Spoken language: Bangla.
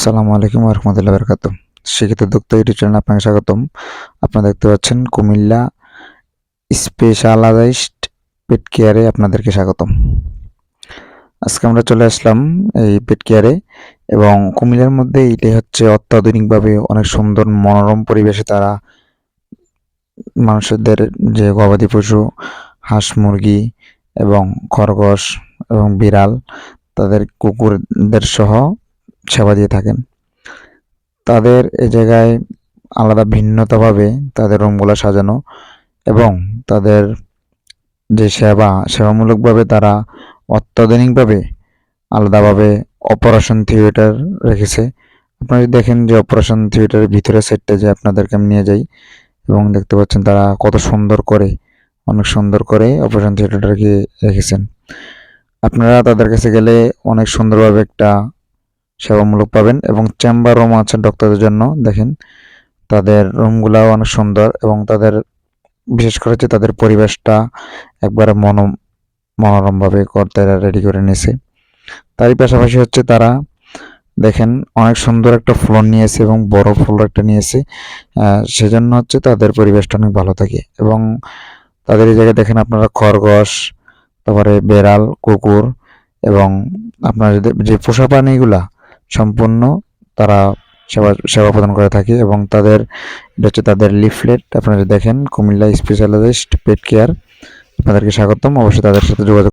আসসালামু আলাইকুম রহমতুল্লাহ বরকাত শিক্ষিত উদ্যোক্তা ইউটিউব চ্যানেল আপনাকে স্বাগতম। আপনারা দেখতে পাচ্ছেন কুমিল্লা স্পেশালাইজড পেট কেয়ারে আপনাদেরকে স্বাগতম। আজকে আমরা চলে আসলাম এই পেট কেয়ারে এবং কুমিল্লার মধ্যে এটাই হচ্ছে অত্যাধুনিকভাবে অনেক সুন্দর মনোরম পরিবেশে তারা মানুষদের যে গবাদি পশু, হাঁস, মুরগি এবং খরগোশ এবং বিড়াল তাদের কুকুরদের সহ সেবা দিয়ে থাকেন। তাদের এ জায়গায় আলাদা ভিন্নতাভাবে তাদের রুমগুলো সাজানো এবং তাদের যে সেবা, সেবামূলকভাবে তারা অত্যাধুনিকভাবে আলাদাভাবে অপারেশন থিয়েটার রেখেছে। আপনারা দেখেন যে অপারেশন থিয়েটারের ভিতরে সেটটা যে আপনাদেরকে আমি নিয়ে যাই এবং দেখতে পাচ্ছেন তারা কত সুন্দর করে, অনেক সুন্দর করে অপারেশন থিয়েটারটাকে রেখেছেন। আপনারা তাদের কাছে গেলে অনেক সুন্দরভাবে একটা সেবামূলক পাবেন এবং চেম্বার রুম আছে ডক্টরদের জন্য, দেখেন। তাদের রুমগুলাও অনেক সুন্দর এবং তাদের, বিশেষ করে হচ্ছে তাদের পরিবেশটা একবারে মন, মনোরমভাবে করতে রেডি করে নিয়েছে তারই পাশাপাশি হচ্ছে তারা, দেখেন, অনেক সুন্দর একটা ফ্লোর নিয়েছে এবং বড় ফ্লোর একটা নিয়েছে। সেজন্য হচ্ছে তাদের পরিবেশটা অনেক ভালো থাকে এবং তাদের এই জায়গায় দেখেন আপনারা খরগোশ, তারপরে বেড়াল, কুকুর এবং আপনার যে- যে পোষা প্রাণীগুলা সম্পূর্ণ তারা সেবা সেবা প্রদান করে থাকে এবং তাদের, এটা হচ্ছে তাদের লিফলেট আপনারা দেখেন কুমিল্লা স্পেশালাইজড পেট কেয়ার আপনাদেরকে স্বাগতম, অবশ্যই তাদের সাথে যোগাযোগ